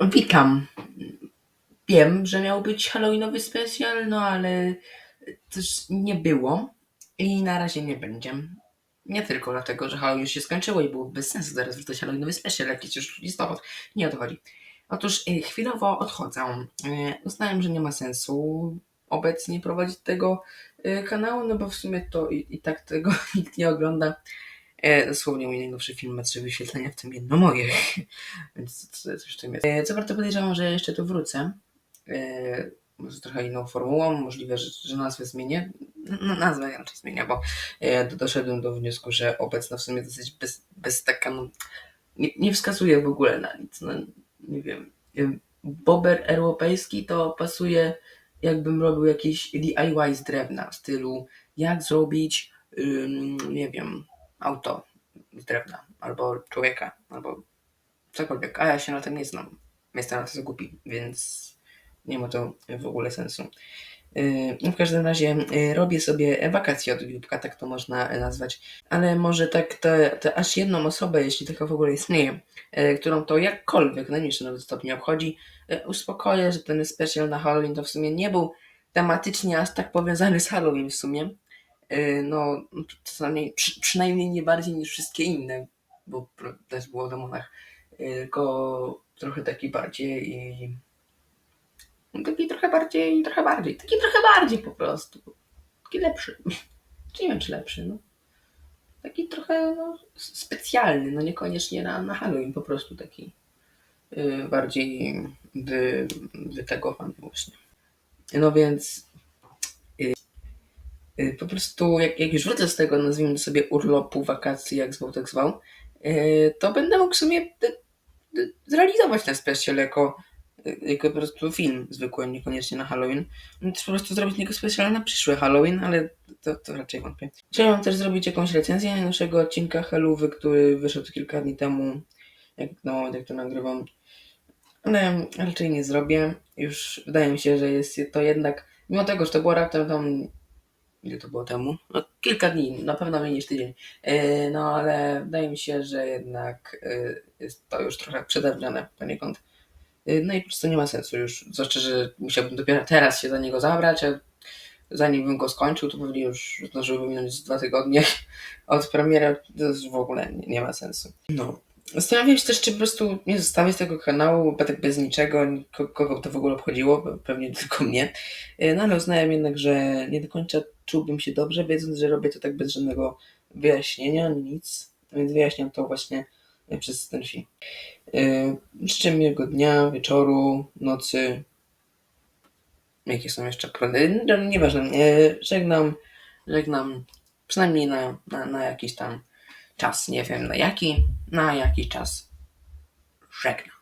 Witam. Wiem, że miał być Halloweenowy specjal, no ale też nie było i na razie nie będzie. Nie tylko dlatego, że Halloween już się skończyło i byłoby bez sensu zaraz wrzucać Halloweenowy specjal, jak jest już listopad. Nie o to chodzi. Otóż y, chwilowo odchodzę. Y, Uznałem, że nie ma sensu obecnie prowadzić tego y, kanału, no bo w sumie to i, i tak tego nikt nie ogląda. E, dosłownie mój najnowszy film ma trzy wyświetlenia, w tym jedno moje. Więc co- coś w tym jest. E, Co prawda podejrzewam, że jeszcze tu wrócę. E, może trochę inną formułą, możliwe, że, że nazwę zmienię. No, nazwę raczej zmienię, bo do- doszedłem do wniosku, że obecna w sumie dosyć bez, bez taka, no, nie, nie wskazuje w ogóle na nic. No, nie wiem. Bober europejski to pasuje jakbym robił jakieś DIY z drewna w stylu jak zrobić, nie wiem, auto z drewna, albo człowieka, albo cokolwiek, a ja się na tym nie znam. Jestem na to głupi, więc nie ma to w ogóle sensu. Yy, no w każdym razie yy, robię sobie wakacje od YouTube'a, tak to można nazwać, ale może tak te, te aż jedną osobę, jeśli taka w ogóle istnieje, yy, którą to jakkolwiek najmniejszym nawet stopniu obchodzi, uspokoję, że ten special na Halloween to w sumie nie był tematycznie aż tak powiązany z Halloween w sumie. Yy, No, przynajmniej, przy, przynajmniej nie bardziej niż wszystkie inne, bo też było o demonach, Yy, tylko trochę taki bardziej i no, taki trochę bardziej, trochę bardziej, taki trochę bardziej po prostu. Taki lepszy. Czy nie wiem, czy lepszy, no. Taki trochę no, specjalny, no niekoniecznie na, na Halloween, po prostu taki yy, bardziej wy, wytegowany właśnie. No więc po prostu jak, jak już wrócę z tego, nazwijmy sobie urlopu, wakacji, jak zwał, tak zwał, yy, to będę mógł w sumie d- zrealizować ten special jako, jako po prostu film zwykły, niekoniecznie na Halloween. Też po prostu zrobić niego specjal na przyszły Halloween, ale to, to raczej wątpię. Chciałem też zrobić jakąś recenzję naszego odcinka Hallówy, który wyszedł kilka dni temu, jak, no, jak to nagrywam. Ale raczej nie zrobię. Już wydaje mi się, że jest to jednak, mimo tego, że to było raptem tam, ile to było temu? No, kilka dni, na pewno mniej niż tydzień. Yy, no ale wydaje mi się, że jednak yy, jest to już trochę przedawnione poniekąd. Yy, no i po prostu nie ma sensu już. Zwłaszcza, że musiałbym dopiero teraz się za niego zabrać, a zanim bym go skończył, to pewnie już zdążyłyby minąć dwa tygodnie od premiery. To już w ogóle nie, nie ma sensu. No. Zastanawiam się też, czy po prostu nie zostawić tego kanału bo tak bez niczego, ko- kogo to w ogóle obchodziło, pewnie tylko mnie. Yy, No ale uznałem jednak, że nie do końca czułbym się dobrze, wiedząc, że robię to tak bez żadnego wyjaśnienia, nic. Więc wyjaśniam to właśnie yy, przez ten film. Yy, Życzę miłego dnia, wieczoru, nocy. Jakie są jeszcze plany? No, Nieważne. Żegnam, żegnam przynajmniej na, na, na jakiś tam czas. Nie wiem na jaki, na jakiś czas. Żegnam.